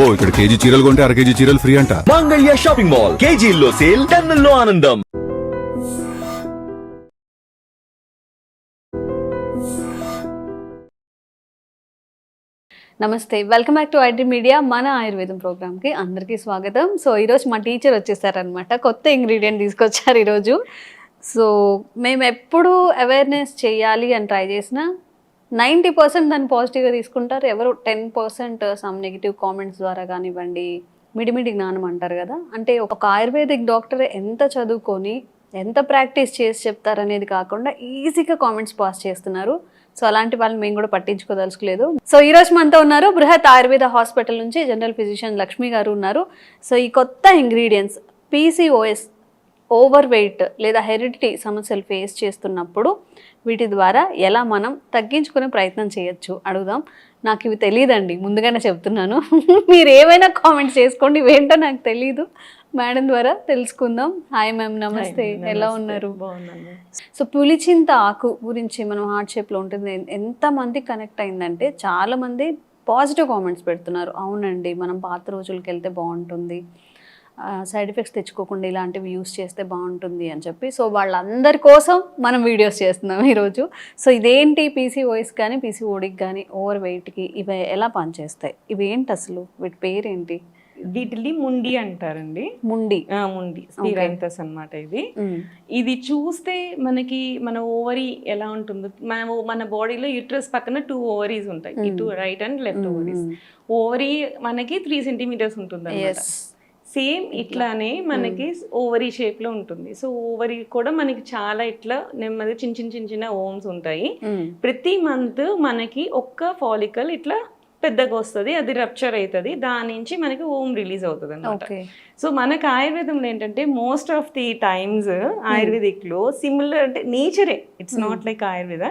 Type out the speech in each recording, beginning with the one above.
అబ్బో ఇక్కడ కేజీ చీరలు కొంటే అర కేజీ చీరలు ఫ్రీ అంట. మంగళ్య షాపింగ్ మాల్ కేజీల్లో సేల్ టన్నుల్లో ఆనందం. నమస్తే welcome back to IT media మన ఆయుర్వేదం ప్రోగ్రామ్కి అందరికీ స్వాగతం. సో ఈరోజు మా టీచర్ వచ్చేసారనమాట కొత్త ఇంగ్రీడియంట్ తీసుకొచ్చారు ఈరోజు. సో మేము ఎప్పుడు అవేర్నెస్ చేయాలి అని ట్రై చేసినా నైంటీ పర్సెంట్ దాన్ని పాజిటివ్గా తీసుకుంటారు. ఎవరు ten percent some negative comments ద్వారా కానివ్వండి మిడిమిడి జ్ఞానం అంటారు కదా. అంటే ఒక ఆయుర్వేదిక్ డాక్టర్ ఎంత చదువుకొని ఎంత ప్రాక్టీస్ చేసి చెప్తారనేది కాకుండా ఈజీగా కామెంట్స్ పాస్ చేస్తున్నారు. సో అలాంటి వాళ్ళని మేము కూడా పట్టించుకోదలుచుకోలేదు. సో ఈ రోజు మనతో ఉన్నారు బృహత్ ఆయుర్వేద హాస్పిటల్ నుంచి జనరల్ ఫిజిషియన్ లక్ష్మి గారు ఉన్నారు. సో ఈ కొత్త ఇంగ్రీడియంట్స్ పీసీఓఎస్ ఓవర్ వెయిట్ లేదా హెరిడిటీ సమస్యలు ఫేస్ చేస్తున్నప్పుడు వీటి ద్వారా ఎలా మనం తగ్గించుకునే ప్రయత్నం చేయొచ్చు? అడుగుదాం. నాకు ఇవి తెలియదండి ముందుగానే చెప్తున్నాను. మీరు ఏమైనా కామెంట్స్ చేసుకోండి. ఇవేంటో నాకు తెలీదు. మేడం ద్వారా తెలుసుకుందాం. Hi ma'am. నమస్తే. ఎలా ఉన్నారు? బాగున్నాను. సో పులిచింత ఆకు గురించి మనం హార్ట్ షేప్లో ఉంటుంది ఎంతమంది కనెక్ట్ అయిందంటే చాలామంది పాజిటివ్ కామెంట్స్ పెడుతున్నారు. అవునండి. మనం పాత రోజులకి వెళ్తే బాగుంటుంది. సైడ్ ఎఫెక్ట్స్ తెచ్చుకోకుండా ఇలాంటివి యూస్ చేస్తే బాగుంటుంది అని చెప్పి. సో వాళ్ళందరి కోసం మనం వీడియోస్ చేస్తున్నాం ఈరోజు. సో ఇదేంటి పీసీఓఎస్ కానీ పీసీఓడికి కానీ ఓవర్ వెయిట్కి ఇవి ఎలా పనిచేస్తాయి? ఇవి ఏంటి అసలు? వీటి పేరేంటి? వీటిని ముండి అంటారండి. ముండి. ముండి. స్టీరాంతస్ అన్నమాట ఇది. ఇది చూస్తే మనకి మన ఓవరీ ఎలా ఉంటుందో మన మన బాడీలో యూట్రస్ పక్కన టూ ఓవరీస్ ఉంటాయి. ఇటు right and left ovaries ovary మనకి త్రీ సెంటీమీటర్స్ ఉంటుంది. సేమ్ ఇట్లానే మనకి ఓవరీ షేప్లో ఉంటుంది. సో ఓవరీ కూడా మనకి చాలా ఇట్లా నెమ్మది చిన్న చిన్న చిన్న చిన్న ఓమ్స్ ఉంటాయి. మ్మ్. ప్రతి మంత్ మనకి ఒక్క ఫాలికల్ ఇట్లా పెద్దగా వస్తుంది అది రప్చర్ అవుతుంది దాని నుంచి మనకి ఓమ్ రిలీజ్ అవుతుంది అనమాట సో మనకు ఆయుర్వేదంలో ఏంటంటే మోస్ట్ ఆఫ్ ది టైమ్స్ ఆయుర్వేదిక్లో సిమిలర్ అంటే నేచరే ఇట్స్ నాట్ లైక్ ఆయుర్వేద.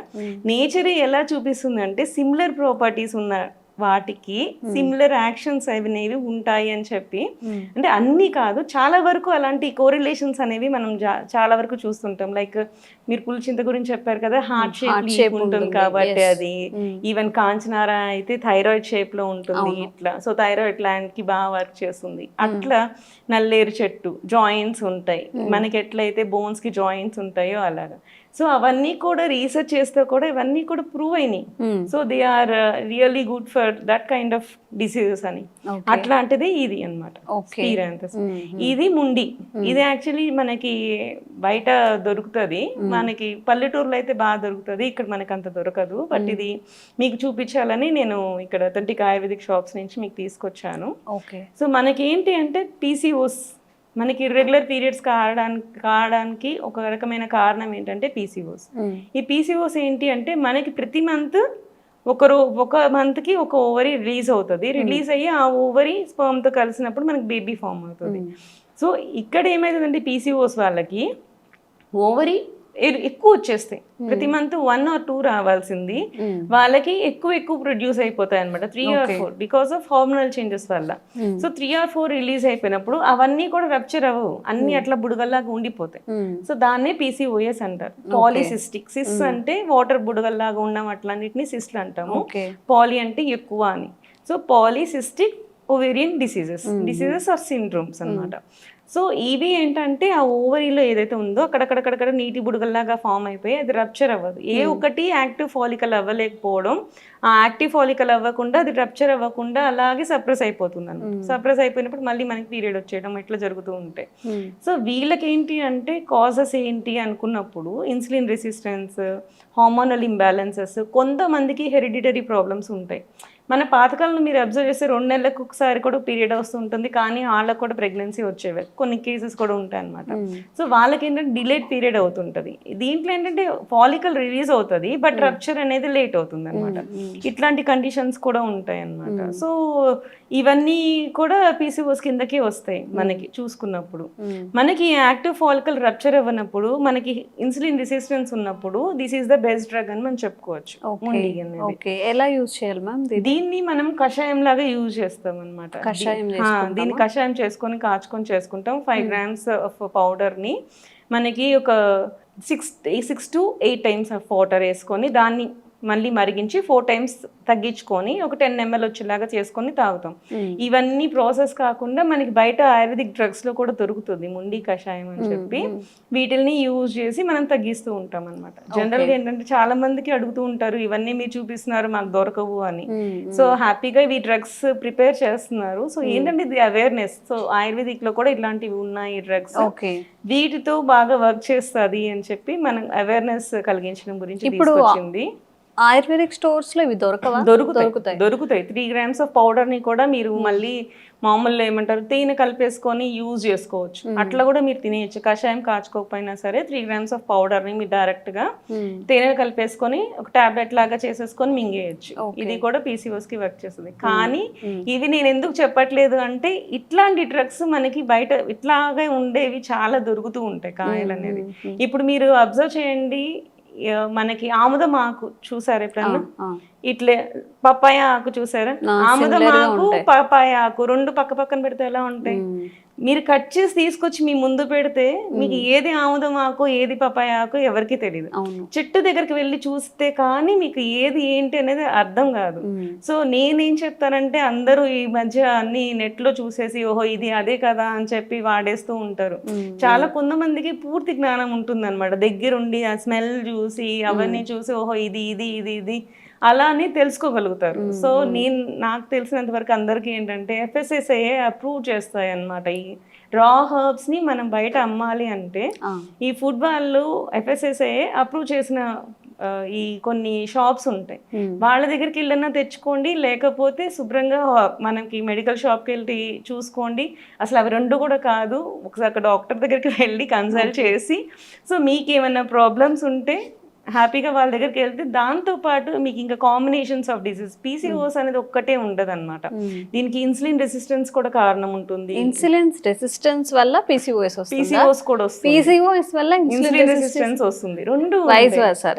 నేచరే ఎలా చూపిస్తుంది అంటే సిమిలర్ ప్రాపర్టీస్ ఉన్న వాటికి సిమిలర్ యాక్షన్స్ అనేవి ఉంటాయి అని చెప్పి. అంటే అన్ని కాదు చాలా వరకు అలాంటి కోరిలేషన్స్ అనేవి మనం చాలా వరకు చూస్తుంటాం. లైక్ మీరు పులిచింత గురించి చెప్పారు కదా హార్ట్ షేప్ shape ఉంటుంది కాబట్టి. అది. ఈవెన్ కాంచనార అయితే థైరాయిడ్ షేప్లో ఉంటుంది. ఇట్లా. సో థైరాయిడ్ గ్లాండ్కి బాగా వర్క్ చేస్తుంది. అట్లా నల్లేరు చెట్టు జాయింట్స్ ఉంటాయి. మనకి ఎట్లయితే బోన్స్కి జాయింట్స్ ఉంటాయో అలాగా. సో అవన్నీ కూడా రీసెర్చ్ చేస్తే కూడా ఇవన్నీ కూడా ప్రూవ్ అయినాయి. So they are really good for that kind of diseases అని. అట్లాంటిది ఇది అనమాట Okay. ఇది ముండి. ఇది యాక్చువల్లీ మనకి బయట దొరుకుతుంది. మనకి పల్లెటూరులో అయితే బాగా దొరుకుతుంది. ఇక్కడ మనకి అంత దొరకదు. బట్ ఇది మీకు చూపించాలని నేను ఇక్కడ అథెంటిక్ ఆయుర్వేదిక్ షాప్స్ నుంచి మీకు తీసుకొచ్చాను. ఓకే సో మనకి ఏంటి అంటే పీసీఓస్ మనకి రెగ్యులర్ పీరియడ్స్ కావడానికి కావడానికి ఒక రకమైన కారణం ఏంటంటే పీసీఓస్. ఈ పీసీఓస్ ఏంటి అంటే మనకి ప్రతి మంత్ ఒక రో ఒక మంత్కి ఒక ఓవరీ రిలీజ్ అవుతుంది. రిలీజ్ అయ్యి ఆ ఓవరీ స్పర్మ్తో కలిసినప్పుడు మనకి బేబీ ఫామ్ అవుతుంది. సో ఇక్కడ ఏమవుతుందంటే పీసీఓస్ వాళ్ళకి ఓవరీ ఎక్కువ వచ్చేస్తాయి. ప్రతి మంత్ వన్ ఆర్ టూ రావాల్సింది. వాళ్ళకి ఎక్కువ ఎక్కువ ప్రొడ్యూస్ అయిపోతాయి అనమాట three or four because of hormonal changes వల్ల. So three or four release అయిపోయినప్పుడు అవన్నీ కూడా రప్చర్ అవ్వవు. అన్ని అట్లా బుడగల్లాగా ఉండిపోతాయి. సో దాన్నే పీసీఓఎస్ అంటారు. పాలిసిస్టిక్ సిస్ అంటే వాటర్ బుడగల్లాగా ఉండడం అట్లాంటిని సిస్ట్లు అంటాము. పాలి అంటే ఎక్కువ అని. So polycystic ovarian diseases diseases or syndromes అన్నమాట. సో ఇవి ఏంటంటే ఆ ఓవరీలో ఏదైతే ఉందో అక్కడక్కడక్కడ నీటి బుడగల్లాగా ఫామ్ అయిపోయి అది రప్చర్ అవ్వదు. ఏ ఒక్కటి యాక్టివ్ ఫాలికల్ అవ్వలేకపోవడం ఆ యాక్టివ్ ఫాలికల్ అవ్వకుండా అది రప్చర్ అవ్వకుండా అలాగే సప్రెస్ అయిపోతుంది అనమాట సప్రెస్ అయిపోయినప్పుడు మళ్ళీ మనకి పీరియడ్ వచ్చేయడం ఇట్లా జరుగుతూ ఉంటాయి. సో వీళ్ళకి ఏంటి అంటే కాజెస్ ఏంటి అనుకున్నప్పుడు ఇన్సులిన్ రెసిస్టెన్స్ హార్మోనల్ ఇంబ్యాలెన్సెస్ కొంతమందికి హెరిడిటరీ ప్రాబ్లమ్స్ ఉంటాయి. మన పాతకాలంలో మీరు అబ్జర్వ్ చేస్తే రెండు నెలలకు ఒకసారి కూడా పీరియడ్ వస్తుంటుంది కానీ వాళ్ళకు కూడా ప్రెగ్నెన్సీ వచ్చేవి. కొన్ని కేసెస్ కూడా ఉంటాయి అనమాట సో వాళ్ళకి ఏంటంటే డిలేడ్ పీరియడ్ అవుతుంటుంది. దీంట్లో ఏంటంటే ఫాలికల్ రిలీజ్ అవుతుంది బట్ రప్చర్ అనేది లేట్ అవుతుంది అనమాట ఇట్లాంటి కండిషన్స్ కూడా ఉంటాయి అన్నమాట. సో ఇవన్నీ కూడా పీసీఓస్ కిందకే వస్తాయి మనకి చూసుకున్నప్పుడు. మనకి యాక్టివ్ ఫాలికల్ రప్చర్ అవ్వనప్పుడు మనకి ఇన్సులిన్ రెసిస్టెన్స్ ఉన్నప్పుడు this is the best drug అని మనం చెప్పుకోవచ్చు. ఎలా యూజ్ చేయాలి మ్యామ్ దీన్ని మనం కషాయం లాగా యూజ్ చేస్తాం అనమాట కషాయం దీన్ని కషాయం చేసుకొని కాచుకొని చేసుకుంటాం. ఫైవ్ గ్రామ్స్ ఆఫ్ పౌడర్ని మనకి ఒక six six to eight times of water వేసుకొని దాన్ని మళ్ళీ మరిగించి ఫోర్ టైమ్స్ తగ్గించుకొని ఒక టెన్ ఎంఎల్ వచ్చేలాగా చేసుకొని తాగుతాం. ఇవన్నీ ప్రాసెస్ కాకుండా మనకి బయట ఆయుర్వేదిక్ డ్రగ్స్లో కూడా దొరుకుతుంది ముండి కషాయం అని చెప్పి. వీటిల్ని యూజ్ చేసి మనం తగ్గిస్తూ ఉంటాం అనమాట జనరల్గా ఏంటంటే చాలా మందికి అడుగుతూ ఉంటారు ఇవన్నీ మీరు చూపిస్తున్నారు మాకు దొరకవు అని. సో హ్యాపీగా ఈ డ్రగ్స్ ప్రిపేర్ చేస్తున్నారు. సో ఏంటంటే ఇది అవేర్నెస్ సో ఆయుర్వేదిక్లో కూడా ఇలాంటివి ఉన్నాయి డ్రగ్స్ వీటితో బాగా వర్క్ చేస్తుంది అని చెప్పి మనం అవేర్నెస్ కలిగించడం గురించి ఇప్పుడు ఆయుర్వేదిక్ స్టోర్స్లో ఇవి దొరకవా? దొరుకుతాయి. దొరుకుతాయి. దొరుకుతాయి. త్రీ గ్రామ్స్ ఆఫ్ పౌడర్ని కూడా మీరు మళ్ళీ మామూలు ఏమంటారు తేనె కలిపేసుకొని యూజ్ చేసుకోవచ్చు. అట్లా కూడా మీరు తినేయచ్చు. కషాయం కాచుకోకపోయినా సరే త్రీ గ్రామ్స్ ఆఫ్ పౌడర్ని మీరు డైరెక్ట్గా. తేనె కలిపేసుకొని ఒక టాబ్లెట్ లాగా చేసేసుకొని మింగేయచ్చు. ఇది కూడా పీసీఓస్కి వర్క్ చేస్తుంది. కానీ ఇవి నేను ఎందుకు చెప్పట్లేదు అంటే ఇట్లాంటి డ్రగ్స్ మనకి బయట ఇట్లాగే ఉండేవి చాలా దొరుకుతూ ఉంటాయి కాయలు అనేది ఇప్పుడు మీరు అబ్జర్వ్ చేయండి మనకి ఆముదం ఆకు చూసారు ఎప్పుడన్నా? ఇట్లే పప్పాయ ఆకు చూసారా? ఆముదం ఆకు. పప్పాయ ఆకు రెండు పక్క పక్కన పెడితే ఎలా ఉంటాయి. మీరు కట్ చేసి తీసుకొచ్చి మీ ముందు పెడితే మీకు ఏది ఆముదం ఆకు ఏది పప్పాయ ఆకు ఎవరికి తెలియదు చెట్టు దగ్గరికి వెళ్ళి చూస్తే కానీ మీకు ఏది ఏంటి అనేది అర్థం కాదు. సో నేనేం చెప్తానంటే అందరూ ఈ మధ్య అన్ని నెట్లో చూసేసి ఓహో ఇది అదే కదా అని చెప్పి వాడేస్తూ ఉంటారు. చాలా కొంతమందికి పూర్తి జ్ఞానం ఉంటుంది అనమాట దగ్గరుండి ఆ స్మెల్ చూసి అవన్నీ చూసి ఓహో ఇది ఇది ఇది ఇది. అలా అని తెలుసుకోగలుగుతారు. సో నేను నాకు తెలిసినంత వరకు అందరికీ ఏంటంటే ఎఫ్ఎస్ఎస్ఐ అప్రూవ్ చేస్తాయి అన్నమాట. ఈ రా హర్బ్స్ని మనం బయట అమ్మాలి అంటే. ఈ ఫుడ్ వాళ్ళు ఎఫ్ఎస్ఎస్ఐ అప్రూవ్ చేసిన ఈ కొన్ని షాప్స్ ఉంటాయి. వాళ్ళ దగ్గరికి వెళ్ళన్నా తెచ్చుకోండి లేకపోతే శుభ్రంగా మనకి మెడికల్ షాప్కి వెళ్ళి చూసుకోండి. అసలు అవి రెండు కూడా కాదు. ఒకసారి డాక్టర్ దగ్గరికి వెళ్ళి కన్సల్ట్ చేసి సో మీకు ఏమైనా ప్రాబ్లమ్స్ ఉంటే హ్యాపీగా వాళ్ళ దగ్గరికి వెళ్తే దాంతో పాటు మీకు ఇంకా కాంబినేషన్స్ ఆఫ్ డిసీజ్ పీసీఓస్ అనేది ఒక్కటే ఉండదు అనమాట మ్మ్. దీనికి ఇన్సులిన్ రెసిస్టెన్స్ కూడా కారణం ఉంటుంది. ఇన్సులిన్స్ రెసిస్టెన్స్ వల్ల పీసీఓఎస్ పీసీఓస్ కూడా వస్తుంది. పీసీఓఎస్ వల్ల ఇన్సులిన్ ఇన్సులిన్ రెసిస్టెన్స్ వస్తుంది. రెండు. Vice versa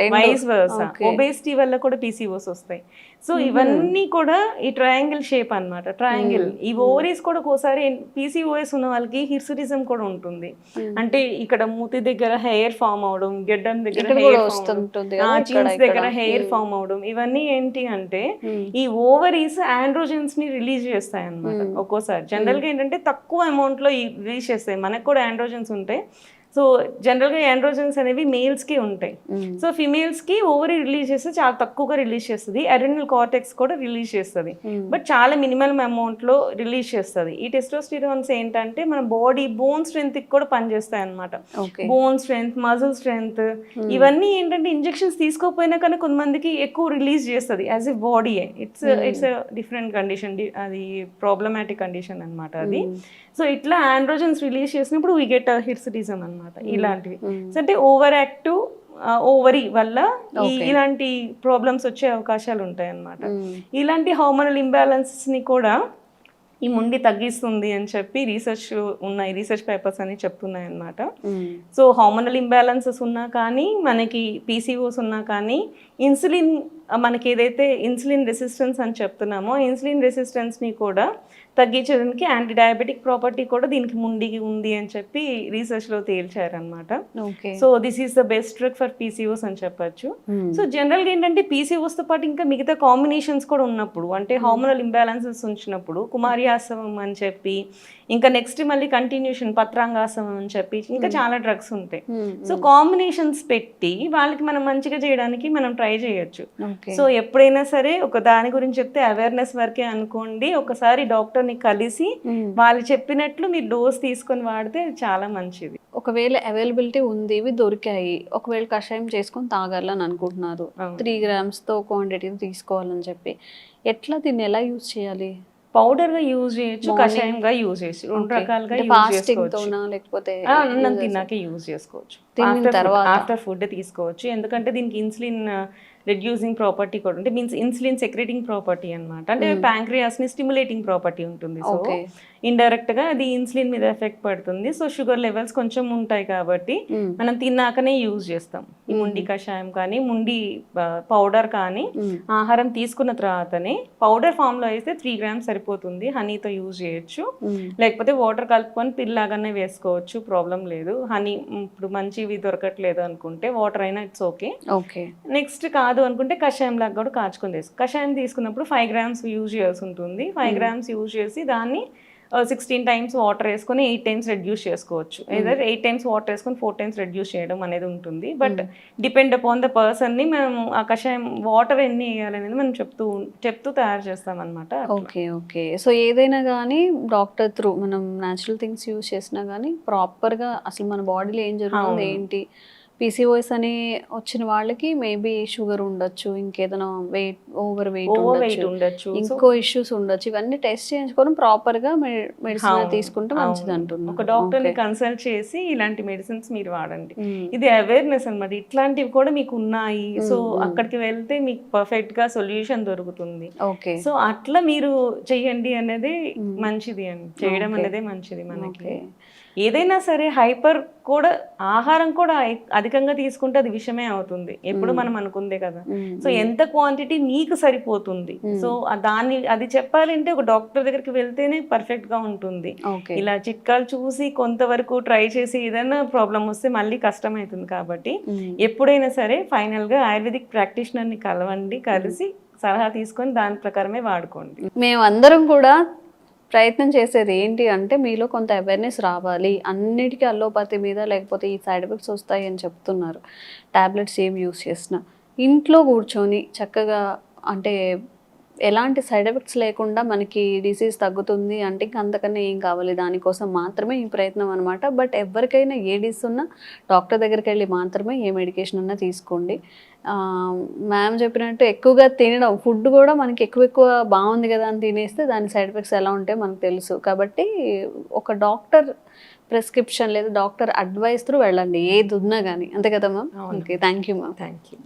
Okay. ఒబేసిటీ వల్ల కూడా పీసీఓస్ వస్తాయి. సో ఇవన్నీ కూడా ఈ ట్రయాంగిల్ షేప్ అన్నమాట. ట్రయాంగిల్ ఈ ఓవరీస్ కూడా ఒక్కోసారి పీసీఓఎస్ ఉన్న వాళ్ళకి హిర్సుటిజం కూడా ఉంటుంది. అంటే ఇక్కడ మూతి దగ్గర హెయిర్ ఫామ్ అవడం గెడ్డం దగ్గర హెయిర్ చీన్స్ దగ్గర. హెయిర్ ఫామ్ అవడం ఇవన్నీ ఏంటి అంటే. ఈ ఓవరీస్ ఆండ్రోజన్స్ని రిలీజ్ చేస్తాయి అన్నమాట ఒక్కోసారి. జనరల్గా ఏంటంటే తక్కువ అమౌంట్లో రిలీజ్ చేస్తాయి. మనకు కూడా ఆండ్రోజన్స్ ఉంటాయి సో జనరల్గా ఆండ్రోజన్స్ అనేవి మేల్స్కి ఉంటాయి. మ్మ్. సో ఫిమేల్స్కి ఓవరీ రిలీజ్ చేస్తే చాలా తక్కువగా రిలీజ్ చేస్తుంది. అరెనల్ కార్టెక్స్ కూడా రిలీజ్ చేస్తుంది. బట్ చాలా మినిమల్ అమౌంట్లో రిలీజ్ చేస్తుంది. ఈ టెస్టోస్టిరాన్స్ ఏంటంటే మన బాడీ బోన్ స్ట్రెంత్కి కూడా పనిచేస్తాయి అనమాట బోన్ స్ట్రెంత్ మజిల్ స్ట్రెంత్ ఇవన్నీ ఏంటంటే ఇంజెక్షన్స్ తీసుకోకపోయినా కానీ కొంతమందికి ఎక్కువ రిలీజ్ చేస్తుంది as a body it's it's different condition అది ప్రాబ్లమాటిక్ కండిషన్ అన్నమాట అది. సో ఇట్లా ఆండ్రోజన్స్ రిలీజ్ చేసినప్పుడు వీ గెట్ హిర్సిటిజం అన్నమాట. ఇలాంటివి. అంటే ఓవర్ యాక్టివ్ ఓవరీ వల్ల ఇలాంటి ప్రాబ్లమ్స్ వచ్చే అవకాశాలు ఉంటాయి అన్నమాట. ఇలాంటి హార్మోనల్ ఇంబ్యాలెన్సెస్ని కూడా ఈ ముండి తగ్గిస్తుంది అని చెప్పి రీసెర్చ్ ఉన్నాయి రీసెర్చ్ పేపర్స్ అని చెప్తున్నాయి అన్నమాట. సో హార్మోనల్ ఇంబ్యాలెన్సెస్ ఉన్నా కానీ మనకి పీసీఓస్ ఉన్నా కానీ ఇన్సులిన్ మనకి ఏదైతే ఇన్సులిన్ రెసిస్టెన్స్ అని చెప్తున్నామో ఇన్సులిన్ రెసిస్టెన్స్ని కూడా తగ్గించడానికి యాంటీ డయాబెటిక్ ప్రాపర్టీ కూడా దీనికి ముండికి ఉంది అని చెప్పి రీసెర్చ్లో తేల్చారనమాట okay so this is the best drug for PCOS అని చెప్పొచ్చు. సో జనరల్గా ఏంటంటే PCOS తో పాటు ఇంకా మిగతా కాంబినేషన్స్ కూడా ఉన్నప్పుడు అంటే హార్మోనల్ ఇంబ్యాలెన్సెస్ ఉంచినప్పుడు కుమారియాసవం అని చెప్పి ఇంకా నెక్స్ట్ మళ్ళీ కంటిన్యూషన్ పత్రాంగాసవం అని చెప్పి ఇంకా చాలా డ్రగ్స్ ఉంటాయి. సో కాంబినేషన్స్ పెట్టి వాళ్ళకి మనం మంచిగా చేయడానికి మనం ట్రై చేయొచ్చు. సో ఎప్పుడైనా సరే ఒక దాని గురించి చెప్తే అవేర్నెస్ వరకే అనుకోండి ఒకసారి డాక్టర్ని కలిసి. వాళ్ళు చెప్పినట్లు మీరు డోస్ తీసుకొని వాడితే చాలా మంచిది. ఒకవేళ అవైలబిలిటీ ఉంది ఇవి దొరికాయి ఒకవేళ కషాయం చేసుకొని తాగాలని అనుకుంటున్నారు. త్రీ గ్రామ్స్తో క్వాంటిటీ తీసుకోవాలని చెప్పి ఎట్లా దీన్ని ఎలా యూజ్ చేయాలి? పౌడర్గా యూజ్ చేయొచ్చు. కషాయంగా యూజ్ చేయొచ్చు. రెండు రకాలుగా లేకపోతే అన్నం తిన్నాక యూజ్ చేసుకోవచ్చు. తిన్న తర్వాత? ఆఫ్టర్ ఫుడ్ తీసుకోవచ్చు. ఎందుకంటే దీనికి ఇన్సులిన్ రెడ్యూసింగ్ ప్రాపర్టీ కూడా. అంటే మీన్స్ ఇన్సులిన్ సెక్రెటింగ్ ప్రాపర్టీ అన్నమాట. అంటే ప్యాంక్రియాస్ని స్టిమ్యులేటింగ్ ప్రాపర్టీ ఉంటుంది. సో ఓకే ఇండైరెక్ట్గా అది ఇన్సులిన్ మీద ఎఫెక్ట్ పడుతుంది. సో షుగర్ లెవెల్స్ కొంచెం ఉంటాయి కాబట్టి మ్మ్. మనం తిన్నాకనే యూజ్ చేస్తాం. ఈ ముండి కషాయం కానీ ముండి పౌడర్ కానీ మ్మ్. ఆహారం తీసుకున్న తర్వాతనే పౌడర్ ఫామ్లో అయితే త్రీ గ్రామ్స్ సరిపోతుంది. హనీతో యూజ్ చేయొచ్చు. లేకపోతే వాటర్ కలుపుకొని పిల్లాగానే వేసుకోవచ్చు. ప్రాబ్లం లేదు. హనీ ఇప్పుడు మంచి ఇవి దొరకట్లేదు అనుకుంటే వాటర్ అయినా ఇట్స్ ఓకే ఓకే నెక్స్ట్ కాదు అనుకుంటే కషాయం లాగా కూడా కాచుకొని తీసుకో కషాయం తీసుకున్నప్పుడు ఫైవ్ గ్రామ్స్ యూజ్ చేయాల్సి ఉంటుంది. ఫైవ్ గ్రామ్స్ యూజ్ చేసి దాన్ని సిక్స్టీన్ టైమ్స్ వాటర్ వేసుకొని ఎయిట్ టైమ్స్ రెడ్యూస్ చేసుకోవచ్చు. ఏదర్ ఎయిట్ టైమ్స్ వాటర్ వేసుకొని ఫోర్ టైమ్స్ రెడ్యూస్ చేయడం అనేది ఉంటుంది. బట్ డిపెండ్ అపాన్ ద పర్సన్ని మనం ఆ కషాయం వాటర్ ఎన్ని వేయాలనేది మనం చెప్తూ చెప్తూ తయారు చేస్తాం అనమాట ఓకే ఓకే సో ఏదైనా కానీ డాక్టర్ త్రూ మనం న్యాచురల్ థింగ్స్ యూజ్ చేసినా కానీ ప్రాపర్గా అసలు మన బాడీలో ఏం జరుగుతుంది. ఏంటి? పీసీఓఎస్ అని వచ్చిన వాళ్ళకి మేబీ షుగర్ ఉండొచ్చు ఇంకేదైనా వెయిట్ ఓవర్ వెయిట్ ఉండొచ్చు ఇంకో ఇష్యూస్ ఉండొచ్చు. ఇవన్నీ టెస్ట్ చేయించుకొని ప్రాపర్గా మెడిసిన్ తీసుకుంటే మంచిది అవును. అంటున్నా ఒక డాక్టర్ని కన్సల్ట్ చేసి ఇలాంటి మెడిసిన్స్ మీరు వాడండి. ఇది అవేర్నెస్ అన్నమాట. ఇట్లాంటివి కూడా మీకు ఉన్నాయి. సో అక్కడికి వెళ్తే మీకు పర్ఫెక్ట్గా సొల్యూషన్ దొరుకుతుంది. ఓకే సో అట్లా మీరు చెయ్యండి అనేది మంచిది అండి. చేయడం. అనేదే మంచిది మనకి. ఏదైనా సరే హైపర్ కూడా ఆహారం కూడా అధికంగా తీసుకుంటే అది విషమే అవుతుంది. ఎప్పుడు మనం అనుకుందే కదా. సో ఎంత క్వాంటిటీ మీకు సరిపోతుంది. సో దాన్ని అది చెప్పాలంటే ఒక డాక్టర్ దగ్గరికి వెళ్తేనే పర్ఫెక్ట్గా ఉంటుంది. ఇలా చిట్కాలు చూసి కొంతవరకు ట్రై చేసి ఏదైనా ప్రాబ్లం వస్తే మళ్ళీ కష్టం అవుతుంది కాబట్టి ఎప్పుడైనా సరే ఫైనల్గా ఆయుర్వేదిక్ ప్రాక్టీషనర్ని కలవండి కలిసి సలహా తీసుకొని దాని ప్రకారమే వాడుకోండి. మేమందరం కూడా ప్రయత్నం చేసేది ఏంటి అంటే మీలో కొంత అవేర్నెస్ రావాలి. అన్నిటికీ అల్లోపతి మీద లేకపోతే ఈ సైడ్ ఎఫెక్ట్స్ వస్తాయి అని చెప్తున్నారు. టాబ్లెట్స్ ఏం యూస్ చేసినా. ఇంట్లో కూర్చొని చక్కగా అంటే ఎలాంటి సైడ్ ఎఫెక్ట్స్ లేకుండా మనకి డిసీజ్ తగ్గుతుంది అంటే ఇంకా అంతకన్నా ఏం కావాలి? దానికోసం మాత్రమే ఈ ప్రయత్నం అనమాట బట్ ఎవరికైనా ఏ డిసీజ్ ఉన్నా డాక్టర్ దగ్గరికి వెళ్ళి మాత్రమే ఏ మెడికేషన్ ఉన్నా తీసుకోండి. మ్యామ్ చెప్పినట్టు ఎక్కువగా తినడం ఫుడ్ కూడా మనకి ఎక్కువ ఎక్కువ బాగుంది కదా అని తినేస్తే దాని సైడ్ ఎఫెక్ట్స్ ఎలా ఉంటాయో మనకు తెలుసు. కాబట్టి ఒక డాక్టర్ ప్రిస్క్రిప్షన్ లేదా డాక్టర్ అడ్వైస్ త్రూ వెళ్ళండి. ఏది ఉన్నా కానీ అంతే కదా ma'am. Okay thank you ma'am. Thank you